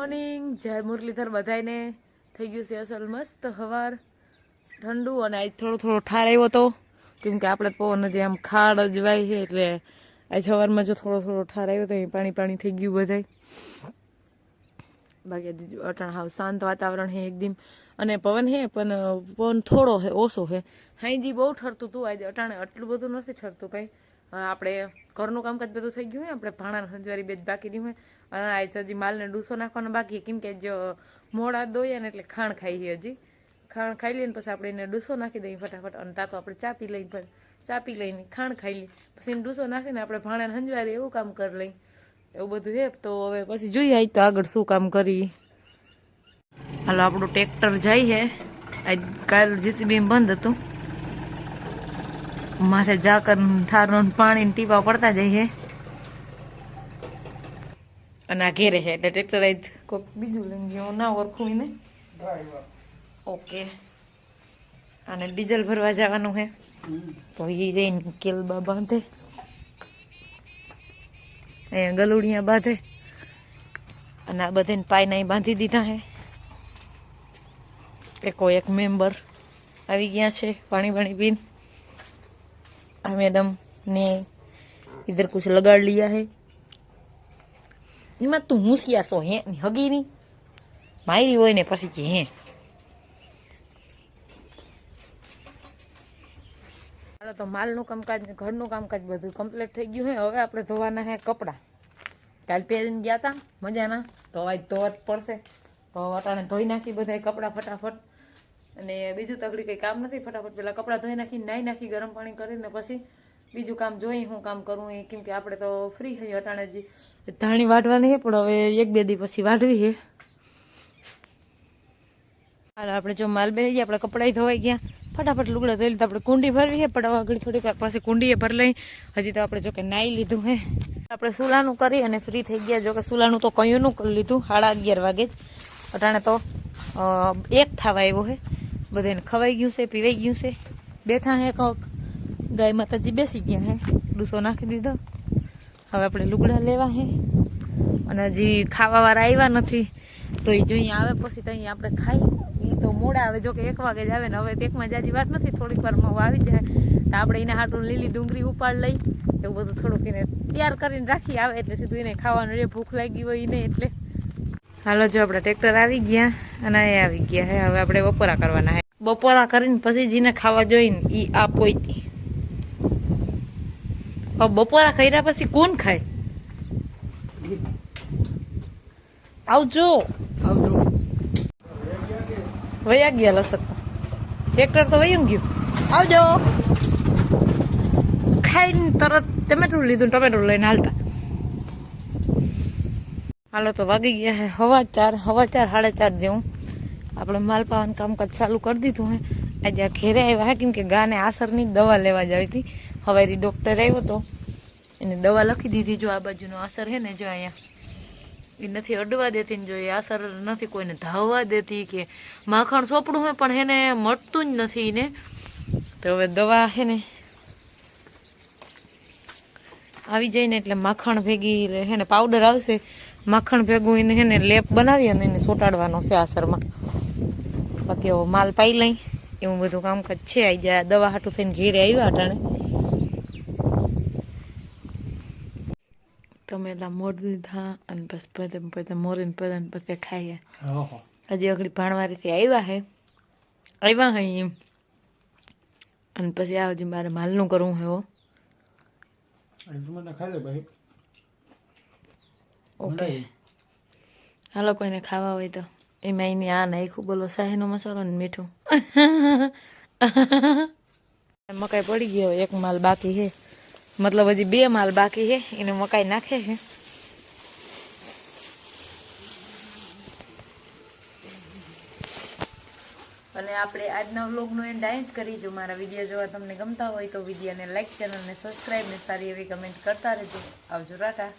Morning. જય મુરલીધર બધાને થઈ ગયું છે અસલ મસ્ત હવાર. ઠંડુ અને આજ થોડો થોડો ઠાર આવ્યો હતો કેમ કે આપણે પવન જે આમ ખાડ અજવાય વાય છે એટલે આજ હવારમાં જો થોડો થોડો ઠાર આવ્યો તો અહીં પાણી પાણી થઈ ગયું બધાય. બાકી અટણ હાવ શાંત વાતાવરણ છે એકદમ. અને પવન હે પણ પવન થોડો છે, ઓછો છે. હાઈજી બહુ ઠરતું હતું આજે અટાણે આટલું બધું નથી ઠરતું કંઈ. આપણે ઘરનું કામકાજ બધું થઈ ગયું હોય, આપણે ભાણા સંજવારી બે બાકી રહ્યું હોય, અને આજ હજી માલને ડૂસો નાખવાનો બાકી કેમ કે જો મોડા દોઈએ ને એટલે ખાણ ખાઈ હજી. ખાણ ખાઈ લઈને પછી આપણે એને ડૂસો નાખી દઈએ ફટાફટ, અને તા તો આપણે ચા પી લઈને પણ ચા પી લઈને ખાણ ખાઈ લઈએ. પછી એને ડૂસો નાખીને આપણે ભાણાને સંજવારી એવું કામ કરી લઈ એવું બધું હે તો હવે પછી જોઈએ આજ તો આગળ શું કામ કરી હાલો, આપણું ટ્રેક્ટર જાય છે. આજ કાલ જીસીબી બંધ હતું. માથે ઝાકર ઠારનું પાણી ને ટીપા પડતા જઈએ અને આ ઘેરે છે એટલે ટ્રેક્ટર આજ કોઈક બીજું લઈને ગયું ના ઓળખું ને ઓકે. અને ડીઝલ ભરવા જવાનું છે તો એ જઈને કેલબા બાંધે. અહીંયા ગલુડિયા બાંધે. અને આ બધાને પાયના બાંધી દીધા હે. એકો એક મેમ્બર આવી ગયા છે પાણી પાણી પીન. आ मैडम ने इधर कुछ लगा लिया है। એમાં તું મૂસિયા છો હે હગીની માયરી હોય ને પછી કે હે ચાલો તો માલનું કામકાજ ને ઘરનું કામકાજ બધું કમ્પ્લીટ થઈ ગયું હે. હવે આપણે ધોવાના હે કપડાં. કાલ પહેરીને ગયા હતા મજાના. ધોવાય ધોવા જ પડશે. તો અટાણે ધોઈ નાખી બધા કપડાં ફટાફટ. અને બીજું તગડી કંઈ કામ નથી, ફટાફટ પેલા કપડાં ધોઈ નાખી નાહી નાખી, ગરમ પાણી કરીને પછી બીજું કામ જોઈ હું કામ કરું એ, કેમ આપણે તો ફ્રી થઈ અટાણે ધાણી વાટવાની છે પણ હવે એક બે દી પછી વાઢવી છે હાલ આપણે જો માલ બે આપણે કપડાં ધોવાઈ ગયા. ફટાફટ લુગડા ધોઈ લીધા, આપણે કુંડી ભરવી છે પણ આગળ થોડીક વાર પાસે કુંડીએ ભર લઈ. હજી તો આપણે જો કે નાઈ લીધું હે. આપણે સુલાનું કરી અને ફ્રી થઈ ગયા, જો કે સુલાનું તો કયુંનું કરી લીધું, સાડા અગિયાર વાગે જ. અટાણે તો એક થવા આવ્યો છે બધાને ખવાઈ ગયું છે, પીવાઈ ગયું છે. બેઠા હે કોક. ગાય માતાજી બેસી ગયા હે. ડૂસો નાખી દીધો. હવે આપણે લુગડા લેવા હે. અને હજી ખાવાવાળા આવ્યા નથી. તો એ જો અહીંયા આવે પછી તો અહીંયા આપણે ખાઈ. એ તો મોડા આવે, જો કે એક વાગે જ આવે ને હવે એકમાં જાજી વાત નથી. થોડીક વારમાં હું આવી જાય. તો આપણે એને હાટું લીલી ડુંગળી ઉપાડ લઈ. એવું બધું થોડુંક એને તૈયાર કરીને રાખી આવે એટલે સીધું એને ખાવાનું રે. ભૂખ લાગી હોય એને એટલે. હાલો, જો આપણે ટ્રેક્ટર આવી ગયા. અને એ આવી ગયા હે. હવે આપણે બપોરા કરવાના હે. બપોરા કરીને પછી જેને ખાવા જોઈને ઈ આ પોઈતી. બપોરા કર્યા પછી કોણ ખાય? આવજો. વયા ગયા લસક ટ્રેક્ટર તો વયું ગયું. આવજો. ખાઈને તરત ટમેટું લીધું ટમેટું લઈને હાલતા. હાલો તો વાગી ગયા હે હવા ચાર હવા ચાર સાડા ચાર જેવું. આપણે માલ પાવાનું કામકાજ ચાલુ કરી દીધું હે. આજે ઘેરે આવ્યા હે, કેમ કે ગાને આસરની દવા લેવા જ આવી હતી. હવેથી ડૉક્ટર આવ્યો તો એને દવા લખી દીધી, જો આ બાજુનો અસર હે ને, જો અહીંયા. એ નથી અડવા દેતી ને જો એ અસર નથી કોઈને ધાવવા દેતી કે માખણ સોપડું હોય પણ એને મળતું જ નથી એને તો હવે દવા હે ને આવી જાય ને એટલે માખણ ભેગી હે ને પાવડર આવશે. માખણ ભેગું એને હે ને, લેપ બનાવી અને એને સોટાડવાનો છે આસરમાં. બાકી હવે માલ પાઈ લઈ. એવું બધું કામકાજ છે. આઈ જાય દવા હાટું થઈને ઘેરે આવ્યા અટાણે. તમે મોર લીધા અને બસ બધે બધા મોરીને બધા બધે ખાઈએ. હજી અગડી ભાણવારીથી આવ્યા હે. આવ્યા હે એમ. અને પછી આ હજી મારે માલનું કરવું હે હો. ઓકે. હાલો કોઈને ખાવા હોય તો. એમાં એની આ નાખ્યું બોલો શાહીનો મસાલો ને મીઠું. મકાઈ પડી ગયો એક માલ બાકી છે. મતલબ હજી બે માલ બાકી છે, એને મકાઈ નાખે છે. અને આપણે આજના વ્લોગનો એન્ડ આ જ કરી જો મારા વીડિયો જોવા તમને ગમતા હોય તો વિડીયોને લાઇક ચેનલને સબસ્ક્રાઈબ ને સારી એવી કમેન્ટ કરતા રહેજો. આવજો રાટા